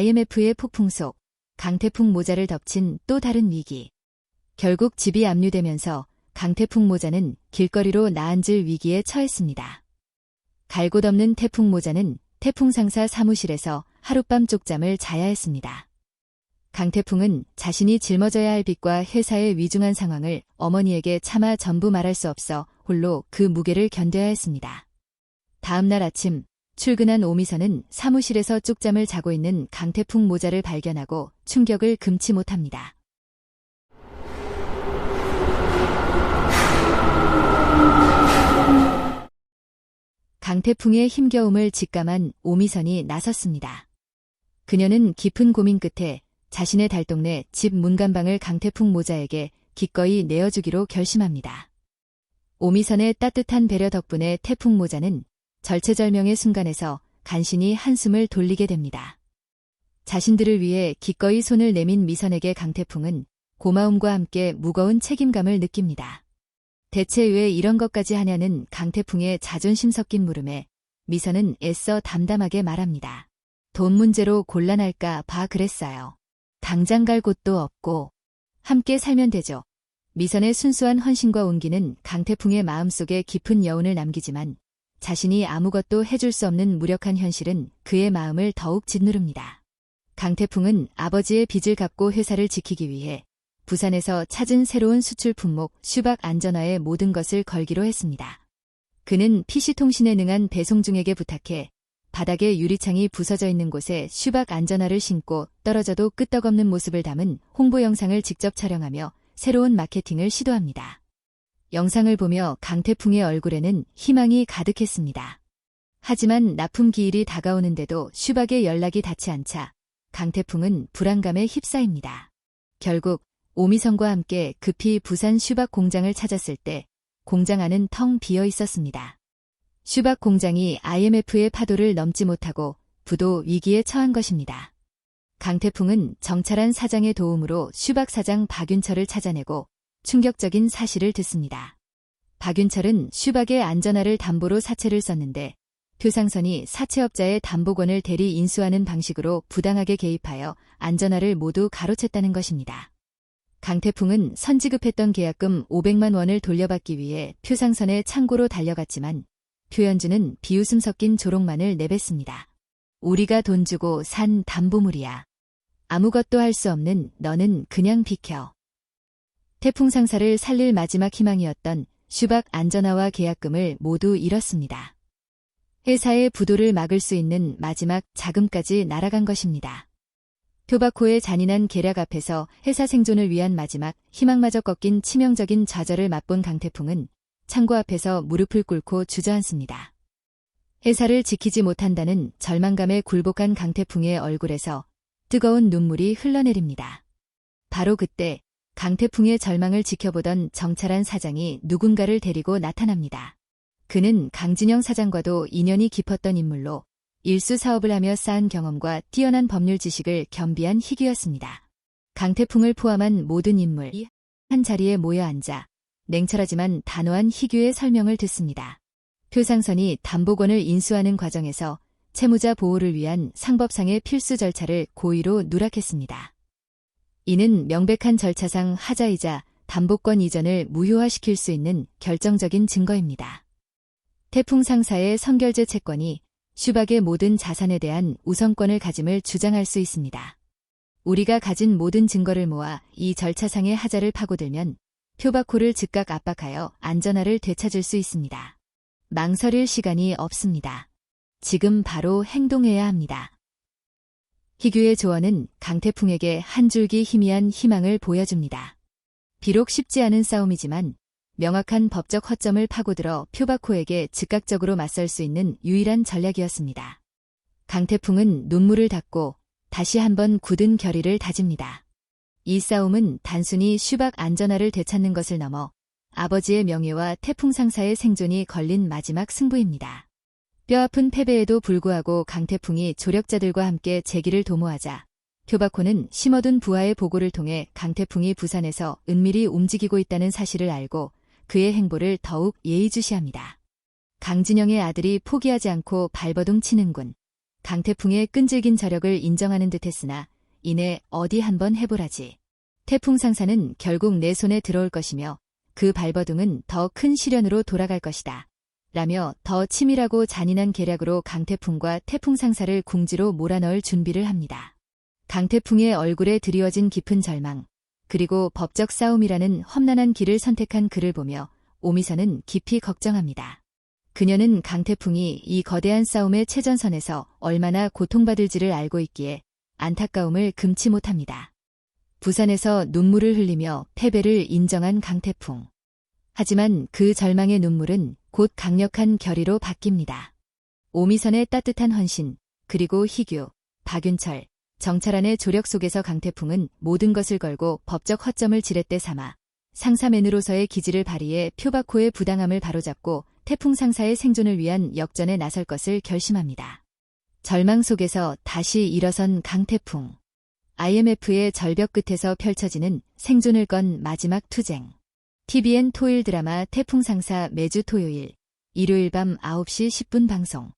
IMF의 폭풍 속 강태풍 모자를 덮친 또 다른 위기. 결국 집이 압류되면서 강태풍 모자는 길거리로 나앉을 위기에 처했습니다. 갈곳 없는 태풍 모자는 태풍 상사 사무실에서 하룻밤 쪽잠을 자야 했습니다. 강태풍은 자신이 짊어져야 할 빚과 회사의 위중한 상황을 어머니에게 차마 전부 말할 수 없어 홀로 그 무게를 견뎌야 했습니다. 다음 날 아침 출근한 오미선은 사무실에서 쪽잠을 자고 있는 강태풍 모자를 발견하고 충격을 금치 못합니다. 강태풍의 힘겨움을 직감한 오미선이 나섰습니다. 그녀는 깊은 고민 끝에 자신의 달동네 집 문간방을 강태풍 모자에게 기꺼이 내어주기로 결심합니다. 오미선의 따뜻한 배려 덕분에 태풍 모자는 절체절명의 순간에서 간신히 한숨을 돌리게 됩니다. 자신들을 위해 기꺼이 손을 내민 미선에게 강태풍은 고마움과 함께 무거운 책임감을 느낍니다. 대체 왜 이런 것까지 하냐는 강태풍의 자존심 섞인 물음에 미선은 애써 담담하게 말합니다. 돈 문제로 곤란할까 봐 그랬어요. 당장 갈 곳도 없고 함께 살면 되죠. 미선의 순수한 헌신과 온기는 강태풍의 마음속에 깊은 여운을 남기지만 자신이 아무것도 해줄 수 없는 무력한 현실은 그의 마음을 더욱 짓누릅니다. 강태풍은 아버지의 빚을 갚고 회사를 지키기 위해 부산에서 찾은 새로운 수출 품목 수박 안전화에 모든 것을 걸기로 했습니다. 그는 PC통신에 능한 배송중에게 부탁해 바닥에 유리창이 부서져 있는 곳에 수박 안전화를 신고 떨어져도 끄떡없는 모습을 담은 홍보 영상을 직접 촬영하며 새로운 마케팅을 시도합니다. 영상을 보며 강태풍의 얼굴에는 희망이 가득했습니다. 하지만 납품 기일이 다가오는데도 슈박의 연락이 닿지 않자 강태풍은 불안감에 휩싸입니다. 결국 오미선과 함께 급히 부산 슈박 공장을 찾았을 때 공장 안은 텅 비어 있었습니다. 슈박 공장이 IMF의 파도를 넘지 못하고 부도 위기에 처한 것입니다. 강태풍은 정찰한 사장의 도움으로 슈박 사장 박윤철을 찾아내고 충격적인 사실을 듣습니다. 박윤철은 슈박의 안전화를 담보로 사채를 썼는데 표상선이 사채업자의 담보권을 대리 인수하는 방식으로 부당하게 개입하여 안전화를 모두 가로챘다는 것입니다. 강태풍은 선지급했던 계약금 500만 원을 돌려받기 위해 표상선의 창고로 달려갔지만 표현주는 비웃음 섞인 조롱만을 내뱉습니다. 우리가 돈 주고 산 담보물이야. 아무것도 할 수 없는 너는 그냥 비켜. 태풍 상사를 살릴 마지막 희망이었던 슈박 안전화와 계약금을 모두 잃었습니다. 회사의 부도를 막을 수 있는 마지막 자금까지 날아간 것입니다. 표바코의 잔인한 계략 앞에서 회사 생존을 위한 마지막 희망마저 꺾인 치명적인 좌절을 맛본 강태풍은 창고 앞에서 무릎을 꿇고 주저앉습니다. 회사를 지키지 못한다는 절망감에 굴복한 강태풍의 얼굴에서 뜨거운 눈물이 흘러내립니다. 바로 그때 강태풍의 절망을 지켜보던 정찰한 사장이 누군가를 데리고 나타납니다. 그는 강진영 사장과도 인연이 깊었던 인물로 일수 사업을 하며 쌓은 경험과 뛰어난 법률 지식을 겸비한 희귀였습니다. 강태풍을 포함한 모든 인물이 한 자리에 모여 앉아 냉철하지만 단호한 희규의 설명을 듣습니다. 표상선이 담보권을 인수하는 과정에서 채무자 보호를 위한 상법상의 필수 절차를 고의로 누락했습니다. 이는 명백한 절차상 하자이자 담보권 이전을 무효화시킬 수 있는 결정적인 증거입니다. 태풍 상사의 선결제 채권이 슈박의 모든 자산에 대한 우선권을 가짐을 주장할 수 있습니다. 우리가 가진 모든 증거를 모아 이 절차상의 하자를 파고들면 표바코를 즉각 압박하여 안전화를 되찾을 수 있습니다. 망설일 시간이 없습니다. 지금 바로 행동해야 합니다. 희규의 조언은 강태풍에게 한 줄기 희미한 희망을 보여줍니다. 비록 쉽지 않은 싸움이지만 명확한 법적 허점을 파고들어 표바코에게 즉각적으로 맞설 수 있는 유일한 전략이었습니다. 강태풍은 눈물을 닦고 다시 한번 굳은 결의를 다집니다. 이 싸움은 단순히 슈박 안전화를 되찾는 것을 넘어 아버지의 명예와 태풍 상사의 생존이 걸린 마지막 승부입니다. 뼈아픈 패배에도 불구하고 강태풍이 조력자들과 함께 재기를 도모하자 교바코는 심어둔 부하의 보고를 통해 강태풍이 부산에서 은밀히 움직이고 있다는 사실을 알고 그의 행보를 더욱 예의주시합니다. 강진영의 아들이 포기하지 않고 발버둥 치는군. 강태풍의 끈질긴 저력을 인정하는 듯 했으나 이내 어디 한번 해보라지. 태풍 상사는 결국 내 손에 들어올 것이며 그 발버둥은 더 큰 시련으로 돌아갈 것이다. 라며 더 치밀하고 잔인한 계략으로 강태풍과 태풍 상사를 궁지로 몰아넣을 준비를 합니다. 강태풍의 얼굴에 드리워진 깊은 절망, 그리고 법적 싸움이라는 험난한 길을 선택한 그를 보며 오미선은 깊이 걱정합니다. 그녀는 강태풍이 이 거대한 싸움의 최전선에서 얼마나 고통받을지를 알고 있기에 안타까움을 금치 못합니다. 부산에서 눈물을 흘리며 패배를 인정한 강태풍. 하지만 그 절망의 눈물은 곧 강력한 결의로 바뀝니다. 오미선의 따뜻한 헌신, 그리고 희규, 박윤철, 정찰안의 조력 속에서 강태풍은 모든 것을 걸고 법적 허점을 지렛대 삼아 상사맨으로서의 기지를 발휘해 표바코의 부당함을 바로잡고 태풍 상사의 생존을 위한 역전에 나설 것을 결심합니다. 절망 속에서 다시 일어선 강태풍. IMF의 절벽 끝에서 펼쳐지는 생존을 건 마지막 투쟁. TVN 토일 드라마 태풍 상사 매주 토요일, 일요일 밤 9시 10분 방송.